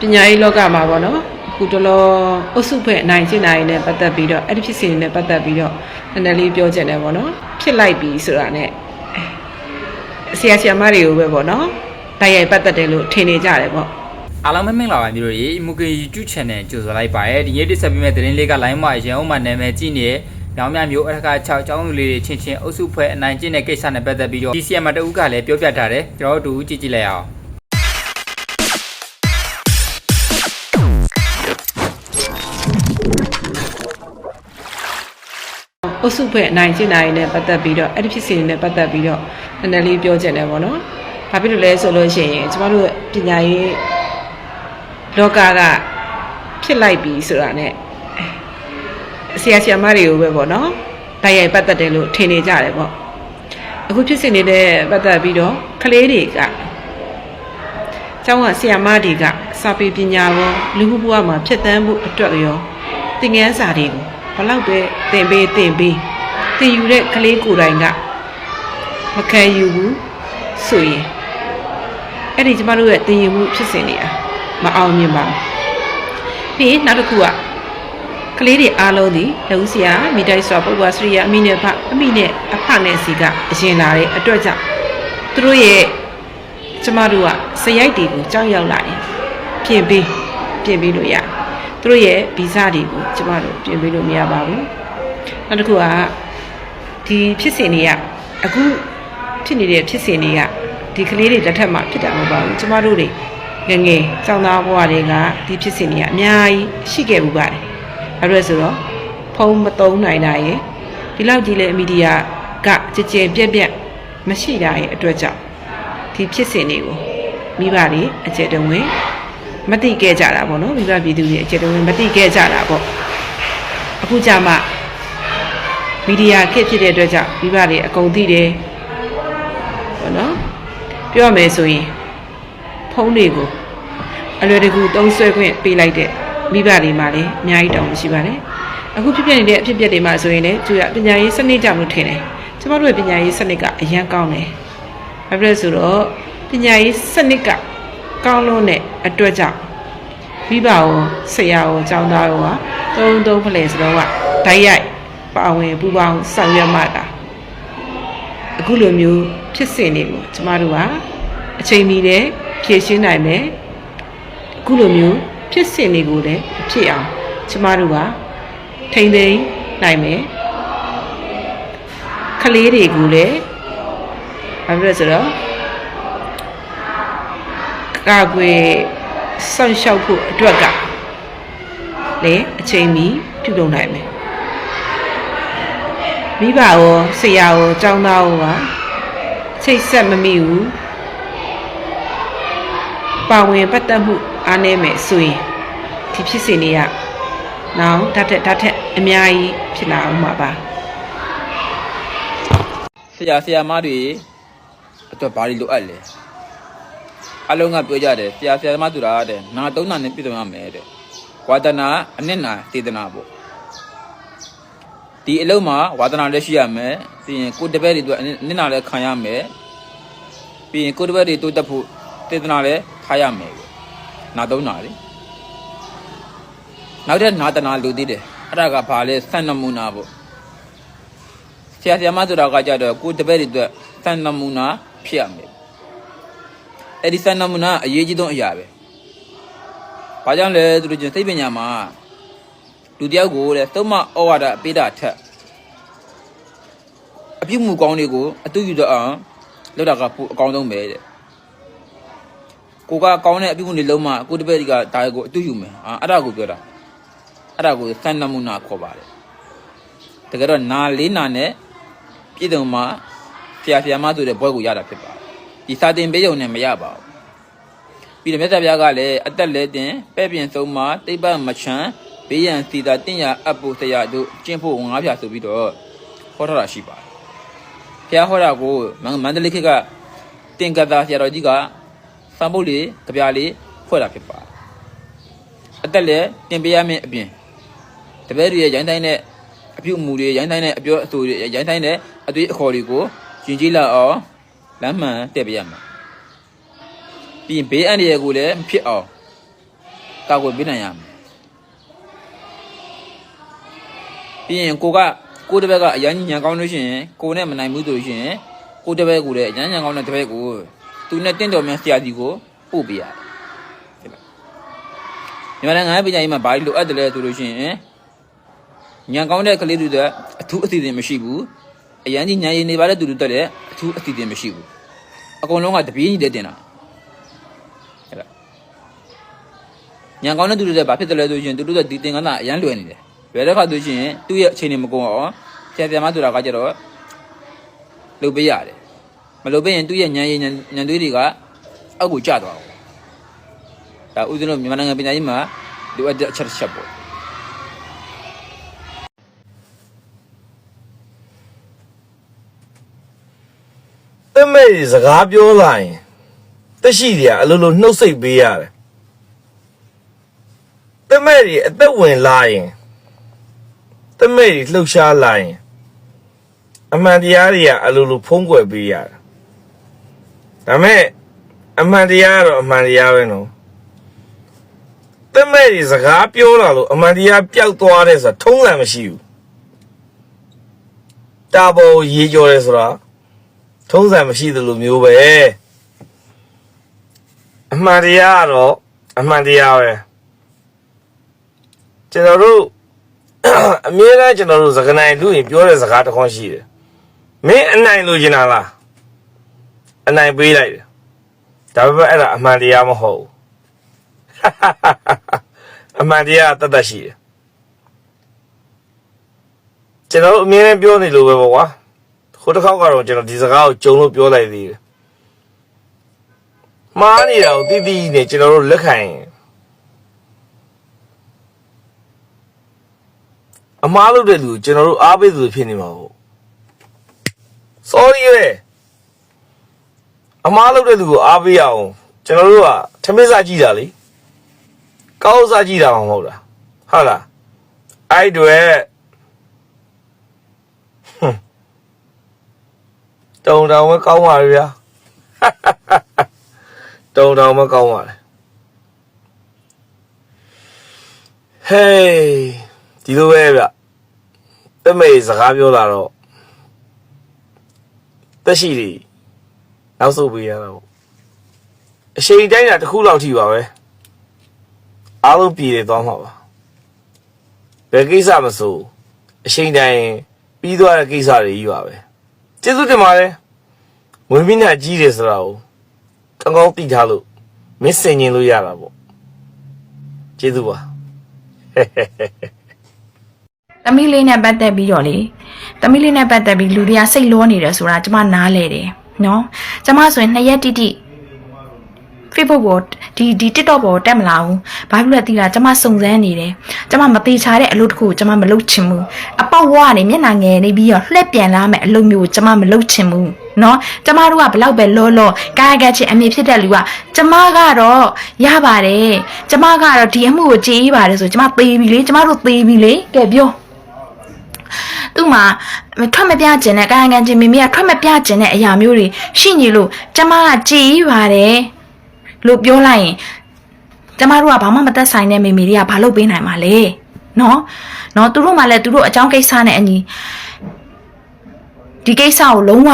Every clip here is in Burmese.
ပညာရေးလောကမှာပေါ့နော်အခုတလောအုပ်စုဖွဲ့အနိုင်ကျင့်နိုင်နဲ့ပတ်သက်ပြီးတော့အဲ့ဒီဖြစ်စဉ်တွေနဲ့ပတ်သက်ပြီးတော့နည်းနည်းလေးပြောချင်တယ်ပေါ့နော်ဖြစ်လိုက်ပြီဆိုတာနဲ့ဆရာဆရာမတွေကိုပဲပေါ့နော်တိုက်ရိုက်ပတ်သက်တယ်လို့ထင်နေကြတယ်ပေါ့အားလုံးပဲမင်္ဂလာပါမျိုးတို့ရေမူကင် YouTube channel ကြိုဆိုလိုက်ပါရယ်ဒီနေ့တက်ဆက်ပေးမယ့်သတင်းလေးက line မှာရန်အောင်မှာနာမည်ကြည့်နေတဲ့ညောင်မြမျိုးအထက်က6ចောင်းလူလေးတွေချင်းချင်းအုပ်စုဖွဲ့အနိုင်ကျင့်တဲ့ကိစ္စနဲ့ပတ်သက်ပြီးတော့ DCM တအုပ်ကလည်းပြောပြထားတယ်ကျွန်တော်တို့ကြည့်ကြည့်လိုက်အောင် အုပ်စုဖွဲ့အနိုင်ကျင့်နိုင်နဲ့ပတ်သက်ပြီးတော့အဲ့ဒီဖြစ်စဉ်တွေနဲ့ပတ်သက်ပြီးတော့နည်းနည်းလေးပြောချင်တယ်ပေါ့နော်။ဘာဖြစ်လို့လဲဆိုလို့ရှိရင်ကျမတို့ပညာရေးလောကကဖြစ်လိုက်ပြီဆိုတာနဲ့ဆရာဆရာမတွေကိုပဲပေါ့နော်။တိုက်ရိုက်ပတ်သက်တယ်လို့ထင်နေကြတယ်ပေါ့။အခုဖြစ်စဉ်တွေနဲ့ပတ်သက်ပြီးတော့ကလေးတွေကကျောင်းကဆရာမတွေကစာပေပညာရောလူမှုဘဝမှာဖြစ်တမ်းမှုအတွက်ရောသင်ခန်းစာတွေကိုဘ လောက်ပဲသင်ပေးသင်ပေးသင်ယူတဲ့ကလေးကိုယ်တိုင်ကမခံယူဘူးဆိုရင်အဲ့ဒီကျမတို့ရဲ့သင်ယူမှုဖြစ်စဉ်တွေอ่ะမအောင်မြင်ပါဘူးပြီးရင်နောက်တစ်ခုကကလေးတွေအားလုံးဒီလူဆရာမိတိုက်စွာပုပ္ပစရိယအမိနဲ့ဖအမိနဲ့အဖနဲ့စီကအရင်လာတဲ့အတွက်ကြောင့်သူတို့ရဲ့ကျမတို့ကစရိုက်တွေကိုကြောက်ရောက်လာရင်ပြင်ပေးပြင်ပေးလို့ရတယ် သူတို့ရဲ့ဗီဇတွေကိုကျမတို့ပြင်ပေးလို့မရပါဘူးနောက်တစ်ခုကဒီဖြစ်စဉ်တွေကအခုဖြစ်နေတဲ့ဖြစ်စဉ်တွေကဒီကလေးတွေလက်ထက်မှာဖြစ်တာမဟုတ်ပါဘူးကျမတို့တွေငယ်ငယ်စောင်းသားဘဝတွေကဒီဖြစ်စဉ်တွေကအများကြီးရှိခဲ့မှုပါတယ်အဲ့ဒါဆိုတော့ဖုံးမသုံးနိုင်တာရေဒီလောက်ကြီးလေမီဒီယာကကြည်ကြဲပြက်ပြက်မရှိတာရဲ့အတွက်ကြောင့်ဒီဖြစ်စဉ်တွေကိုမိဘတွေအကျယ်တဝင်း မသိခဲ့ကြတာပေါ့နော်မိဘပြည်သူတွေအကျယ်တဝင်းမသိခဲ့ကြတာပေါ့အခုကြမှာမီဒီယာခက်ဖြစ်တဲ့အတွက်ကြောင့်မိဘတွေအကုန်သိတယ်ပေါ့နော်ပြောရမယ်ဆိုရင်ဖုန်းတွေကိုအလွယ်တကူသုံးဆွဲခွင့်ပေးလိုက်တဲ့မိဘတွေမှာလည်းအများကြီးတောင်းရှိပါတယ်အခုဖြစ်ပြနေတဲ့အဖြစ်အပျက်တွေမှာဆိုရင်လည်းသူကပညာရေးစနစ်ကြောင့်လို့ထင်တယ်ကျမတို့ရဲ့ပညာရေးစနစ်ကအရန်ကောင်းတယ်ဘာဖြစ်လဲဆိုတော့ပညာရေးစနစ်က ကောင်းလို့တဲ့အတွက်ကြောင့်မိဘရောဆရာရောကျောင်းသားရောကသုံးသုံးဖလှယ်စတော့ကဓာတ်ရိုက်ပါဝင်ပူပေါင်းဆောင်ရွက်မှတာအခုလိုမျိုးဖြစ်စဉ်တွေကိုကျမတို့ကအချိန်မီနဲ့ဖြည့်ရှင်းနိုင်မယ်အခုလိုမျိုးဖြစ်စဉ်တွေကိုလည်းအဖြစ်အောင်ကျမတို့ကထိမ့်သိမ်းနိုင်မယ်ကလေးတွေကိုလည်းဘာဖြစ်လဲဆိုတော့ ကာကွယ်စောင့်ရှောက်ဖို့အတွက်ကလည်းအချိန်မီပြုလုပ်နိုင်မယ်မိဘရောဆရာရောကျောင်းသားရောကချိတ်ဆက်မမိဘူးပါဝင်ပတ်သက်မှုအားနည်းမယ်ဆိုရင်ဒီဖြစ်စဉ်တွေကနောက်တတ်တဲ့တတ်တဲ့အများကြီးဖြစ်လာအောင်မှာပါဆရာဆရာမတွေအတွက်ဘာတွေလိုအပ်လဲ အလုံးကပြောကြတယ်ဆရာဆရာမတူတာတဲ့နာသုံးနာနဲ့ပြည့်စုံရမယ်တဲ့ဝါဒနာအနစ်နာစေတနာပေါ့ဒီအလုံးမှာဝါဒနာလည်းရှိရမယ်ပြီးရင်ကိုယ်တပည့်တွေအတွက်အနစ်နာလည်းခံရမယ်ပြီးရင်ကိုယ်တပည့်တွေတိုးတက်ဖို့စေတနာလည်းထားရမယ်ပေါ့နာသုံးနာလေနောက်တဲ့နာတနာလူသေးတယ်အဲ့ဒါကဘာလဲစံနမူနာပေါ့ဆရာဆရာမဆိုတာကကြတော့ကိုယ်တပည့်တွေအတွက်စံနမူနာဖြစ်ရမယ် အဲ့ဒီစံနမူနာအရေးကြီးဆုံးအရာပဲဘာကြောင့်လဲသူတို့ချင်းစိတ်ပညာမှာလူတယောက်ကိုတဲ့သုံးမဩဝါဒပေးတာထက်အပြုမှုကောင်းတွေကိုအတူယူတော့အောင်လောက်တာကပိုအကောင်းဆုံးပဲတဲ့ကိုကကောင်းတဲ့အပြုမှုတွေလုံးမကိုယ်တပည့်တွေကဒါကိုအတူယူမယ်အာအဲ့ဒါကိုပြောတာအဲ့ဒါကိုစံနမူနာခေါ်ပါတယ်တကယ်တော့နာလေးနာနဲ့ပြည်စုံမှာဆရာဆရာမဆိုတဲ့ဘွဲကိုရတာဖြစ်ပါတယ် ဒီစာတင်ပေးရုံနဲ့မရပါဘူးပြီးတော့မြတ်စွာဘုရားကလည်းအသက်လဲတင်ပဲ့ပြင်ဆုံးမှာတိပ်ပတ်မချမ်းဘေးရန်စီတာတင့်ရအပ်ဖို့ဆရာတို့ကျင့်ဖို့ငါးဖြာဆိုပြီးတော့ဟောထားတာရှိပါတယ်ဘုရားဟောတာကိုမန္မန္တလေးခေတ်ကတင်ကတာဆရာတော်ကြီးကစံပုတ်လေးကြပြားလေးဖွဲ့တာဖြစ်ပါတယ်အသက်လဲတင်ပေးရမယ့်အပြင်တပည့်တွေရဲ့ရိုင်းတိုင်းတဲ့အပြုအမူတွေရိုင်းတိုင်းတဲ့အပြောအဆိုတွေရိုင်းတိုင်းတဲ့အသွေးအခေါ်တွေကိုယဉ်ကျေးလာအောင် လမ်းမှန်တက်ပြရမှာပြီးရင်ဘေးအန္တရာယ်ကိုလည်းမဖြစ်အောင်ကာကွယ်ပေးနိုင်ရမယ်ပြီးရင်ကိုကကိုတစ်ဘက်ကအရန်ကြီးညံကောင်းလို့ရှိရင်ကိုနဲ့မနိုင်ဘူးဆိုလို့ရှိရင်ကိုတစ်ဘက်ကိုလည်းအရန်ညံကောင်းတဲ့တစ်ဘက်ကိုသူနဲ့တင့်တော်များဆရာကြီးကိုပို့ပေးရတယ်ဒီမှာလည်းငါးပညာရေးမှာဘာလို့လိုအပ်တယ်လဲဆိုလို့ရှိရင်ညံကောင်းတဲ့ကလေးတွေကအထူးအစီအစဉ်မရှိဘူး အရန်ကြီးညံရည်နေပါတဲ့သူတွေတက်တဲ့အထူးအစီအစဉ်မရှိဘူးအကုန်လုံးကတပြေးညီတဲ့တင်တာဟဲ့လားညံကောင်းတဲ့သူတွေတက်ဘာဖြစ်တယ်လဲဆိုရင်သူတို့ကဒီတင်ကန်းသားအရန်လွယ်နေတယ်လွယ်တဲ့ခါဆိုရှင်သူ့ရဲ့အခြေအနေမကုန်အောင်ဆရာဆရာမဆိုတာကကြတော့လုပ်ပေးရတယ်မလုပ်ပေးရင်သူ့ရဲ့ညံရည်ညံသွေးတွေကအောက်ကိုကျသွားအောင်ဒါဥစဉ်တို့မြန်မာနိုင်ငံပညာရေးမှာလိုအပ်တဲ့အချက်တစ်ချက်ပေါ့ တက်မဲ့ကြီးစကားပြောလာရင်တက်ရှိတယ်အလိုလိုနှုတ်ဆက်ပေးရတယ်တက်မဲ့ကြီးအသက်ဝင်လာရင်တက်မဲ့ကြီးလှုပ်ရှားလာရင်အမှန်တရားတွေကအလိုလိုဖုံးကွယ်ပေးရတယ်ဒါမဲ့အမှန်တရားကတော့အမှန်တရားပဲနော်တက်မဲ့ကြီးစကားပြောလာလို့အမှန်တရားပျောက်သွားတယ်ဆိုတာထုံးစံမရှိဘူးတာပေါ်ရေကြော်တယ်ဆိုတာ ထုံးစံမရှိသလိုမျိုးပဲအမှန်တရားကတော့အမှန်တရားပဲကျွန်တော်တို့အမြဲတမ်းကျွန်တော်တို့စကားနိုင်လူရင်ပြောတဲ့စကားတစ်ခွန်းရှိတယ်မင်းအနိုင်လို့ကျင်တာလားအနိုင်ပေးလိုက်တယ်ဒါပေမဲ့အဲ့ဒါအမှန်တရားမဟုတ်ဘူးအမှန်တရားတတ်တတ်ရှိတယ်ကျွန်တော်တို့အမြဲတမ်းပြောနေလို့ပဲပေါ့ကွာ ဟိုတစ်ခေါက်ကတော့ကျွန်တော်ဒီစကားကိုကြုံလို့ပြောလိုက်သေးတယ်။မှားနေတာကိုတိတိနဲ့ကျွန်တော်တို့လက်ခံရင်အမားလုပ်တဲ့လူကိုကျွန်တော်တို့အားပေးသူဖြစ်နေမှာပေါ့။ sorry ပဲအမားလုပ်တဲ့လူကိုအားပေးရအောင်ကျွန်တော်တို့ကထမင်းစားကြည့်တာလေ။ကောက်စားကြည့်တာမှမဟုတ်လား။ဟုတ်လား။အဲ့တွေ တုံတောင်မကောင်းပါလေဗျာတုံတောင်မကောင်းပါလေဟေးဒီလိုပဲဗျတမေစကားပြောလာတော့တက်ရှိတယ်နောက်ဆုတ်ပေးရတော့အချိန်တိုင်းတာတစ်ခုလောက်ထိပါပဲအားလုံးပြည်နေသွားမှာပါဘယ်ကိစ္စမဆိုအချိန်တိုင်းပြီးသွားတဲ့ကိစ္စတွေကြီးပါပဲကျေးဇူးတင်ပါတယ်ငွေ မင်းနဲ့ကြီးတယ်ဆိုတာကိုကောင်းကောင်းသိထားလို့မင်းစင်ញင်လို့ရတာပေါ့ကျေးဇူးပါသမီးလေးနဲ့ပတ်သက်ပြီးတော့လေသမီးလေးနဲ့ပတ်သက်ပြီးလူတွေကစိတ်လောနေတယ်ဆိုတာကျမနားလဲတယ်နော်ကျမဆိုရင်နှစ်ရက်တိတိ Facebook ပေါ်ဒီဒီ TikTok ပေါ်တက်မလာဘူးဘာဖြစ်လို့လဲသိလားကျမစုံစမ်းနေတယ်ကျမမသေးချာတဲ့အလုပ်တစ်ခုကိုကျမမလုပ်ချင်ဘူးအပေါက်ဝါကနေမျက်နှာငယ်နေပြီးတော့လှက်ပြန်လာမယ့်အလုပ်မျိုးကိုကျမမလုပ်ချင်ဘူးနော်ကျမတို့ကဘလောက်ပဲလောလောကာယကချင်အမေဖြစ်တဲ့လူကကျမကတော့ရပါတယ်ကျမကတော့ဒီအမှုကိုကြည်အေးပါတယ်ဆိုကျမသေးပြီလေကျမတို့သေးပြီလေကဲပြောသူ့မှာထွက်မပြကျင်တဲ့ကာယကံချင်းမိမိကထွက်မပြကျင်တဲ့အရာမျိုးတွေရှိနေလို့ကျမကကြည်ရပါတယ်လို့ပြောလိုက်ရင်ကျမတို့ကဘာမှမသက်ဆိုင်တဲ့မိမိတွေကဘာလုပ်ပေးနိုင်မှာလဲနော်နော်သူတို့မှလည်းသူတို့အကြောင်းကိစ္စနဲ့အညီဒီကိစ္စကိုလုံးဝ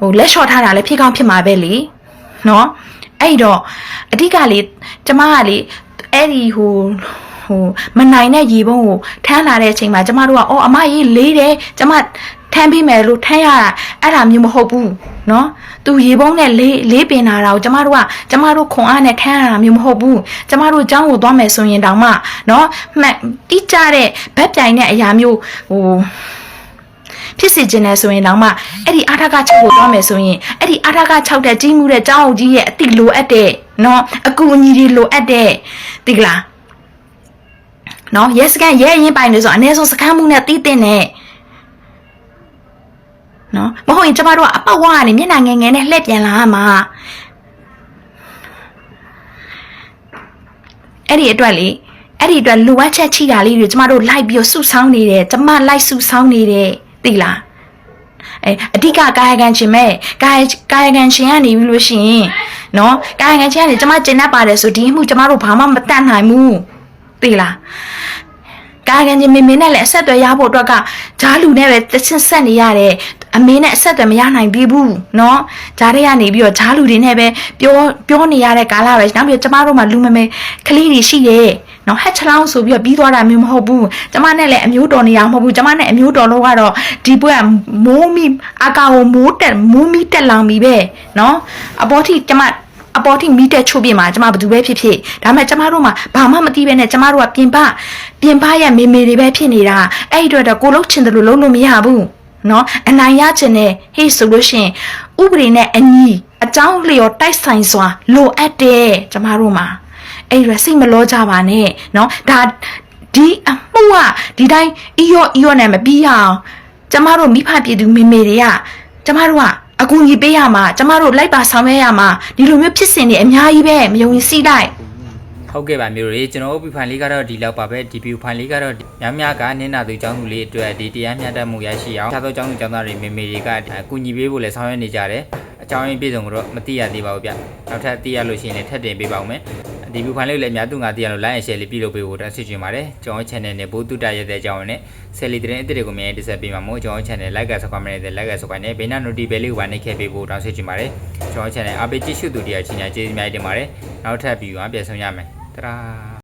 ဟိုလက်လျှော့ထားတာလည်းဖြစ်ကောင်းဖြစ်မှာပဲလေနော်အဲ့တော့အဓိကလေကျမကလေအဲ့ဒီဟိုဟိုမနိုင်တဲ့ရေပုံးကိုထမ်းလာတဲ့အချိန်မှာကျမတို့ကအော်အမကြီးလေးတယ်ကျမထမ်းပေးမယ်လို့ထမ်းရတာအဲ့ဒါမျိုးမဟုတ်ဘူးနော်သူရေပုံးနဲ့လေးလေးပင်လာတာကိုကျမတို့ကကျမတို့ခွန်အားနဲ့ထမ်းရတာမျိုးမဟုတ်ဘူးကျမတို့အကြောင်းကိုသွားမယ်ဆိုရင်တောင်မှနော်မှတ်တိကျတဲ့ဗက်ပြိုင်တဲ့အရာမျိုးဟို ဖြစ်စီခြင်းနဲ့ဆိုရင်တောင်မှအဲ့ဒီအာထက6ကိုသွားမယ်ဆိုရင်အဲ့ဒီအာထက6တဲ့ကြီးမှုတဲ့เจ้าအုပ်ကြီးရဲ့အတိလိုအပ်တဲ့เนาะအကူအညီတွေလိုအပ်တဲ့သိကလား နော်ရဲစကန်ရဲရင်ပိုင်လို့ဆိုအနည်းဆုံးစကမ်းမှုနဲ့တီးတင်နဲ့နော်မဟုတ်ရင်ကျမတို့ကအပတ်ဝါကနေမျက်နှာငယ်ငယ်နဲ့လှည့်ပြန်လာမှာအဲ့ဒီအတွက်လေအဲ့ဒီအတွက်လိုအပ်ချက်ချိတာလေးတွေကျမတို့လိုက်ပြီးစုဆောင်းနေတယ်ကျမလိုက်စုဆောင်းနေတယ် သိလားအဲအဓိကကာယကံရှင်မဲ့ကာယကာယကံရှင်ကနေပြီလို့ရှိရင်နော်ကာယကံရှင်ကနေကျမကျင်တတ်ပါတယ်ဆိုဒီအမှုကျမတို့ဘာမှမတတ်နိုင်ဘူးသိလားကာယကံရှင်မေမေနဲ့လည်းအဆက်အသွယ်ရဖို့အတွက်ကဂျားလူနဲ့ပဲတချင်ဆက်နေရတယ် အမေနဲ့အဆက်အသွယ်မရနိုင်သေးဘူးเนาะဂျားတွေကနေပြီးတော့ဂျားလူတွေနဲ့ပဲပြောပြောနေရတဲ့ကာလပဲနောက်ပြီးတော့ကျမတို့မှလူမမေကလေးတွေရှိတယ်เนาะဟက်ချလောင်းဆိုပြီးတော့ပြီးသွားတာမျိုးမဟုတ်ဘူးကျမနဲ့လည်းအမျိုးတော်နေရမဟုတ်ဘူးကျမနဲ့အမျိုးတော်လို့ကတော့ဒီပွဲကမိုးမီအကာကိုမိုးတက်မိုးမီတက်လောင်ပြီပဲเนาะအပေါ်ထိကျမ အပေါ်ထိမီးတက်ချိုးပြမှာကျမဘာသူပဲဖြစ်ဖြစ်ဒါပေမဲ့ကျမတို့မှာဘာမှမသိပဲနဲ့ကျမတို့ကပြင်ပပြင်ပရဲ့မေမေတွေပဲဖြစ်နေတာအဲ့ဒီအတွက်တော့ကိုလုံးချင်တယ်လို့လုံးလို့မရဘူး နော်အနိုင်ရခြင်းနဲ့ဟေ့ဆိုလို့ရှိရင်ဥပဒေနဲ့အညီအကြောင်းလျော်တိုက်ဆိုင်စွာလိုအပ်တယ်ကျမတို့မှာအဲ့ရစိတ်မလောကြပါနဲ့နော်ဒါဒီအမှုကဒီတိုင်းအီရော့အီရော့နဲ့မပြီးအောင်ကျမတို့မိဖပြည်သူမေမေတွေကကျမတို့ကအကူအညီပေးရမှာကျမတို့လိုက်ပါဆောင်ရွက်ရမှာဒီလိုမျိုးဖြစ်စဉ်တွေအများကြီးပဲမယုံရင်စီးလိုက် ဟုတ်ကဲ့ပါမျိုးတွေကျွန်တော်တို့ view file လေးကတော့ဒီလောက်ပါပဲဒီ view file လေးကတော့များများကနင်းနာသူចောင်းသူလေးအတွက်ဒီတရားမျှတမှုရရှိအောင်တခြားသောចောင်းသူចောင်းသားတွေမေမေတွေကကူညီပေးဖို့လည်းဆောင်ရွက်နေကြတယ်အကြောင်းရင်းပြည့်စုံတော့မသိရသေးပါဘူးဗျနောက်ထပ်သိရလို့ရှိရင်လည်းထပ်တင်ပေးပါဦးမယ်ဒီ view file လေးကိုလည်းအများသူငါသိရလို့ like and share လေးပြုလုပ်ပေးဖို့တောင်းဆိုချင်ပါတယ်ကျွန်တော် channel နဲ့ဘိုးတူတာရတဲ့အကြောင်းနဲ့ဆယ်လီသတင်းအသစ်တွေကိုမြန်တင်ဆက်ပေးမှာမို့ကျွန်တော် channel like က subscribe နဲ့ like က subscribe နဲ့ဘေးနာ notification လေးကိုပါနှိပ်ခဲ့ပေးဖို့တောင်းဆိုချင်ပါတယ်ကျွန်တော် channel အားပေးကြည့်ရှုသူတွေအချင်းချင်းကျေးဇူးများတင်ပါတယ်နောက်ထပ် view ကပြန်ဆောင်ရမယ် တရာ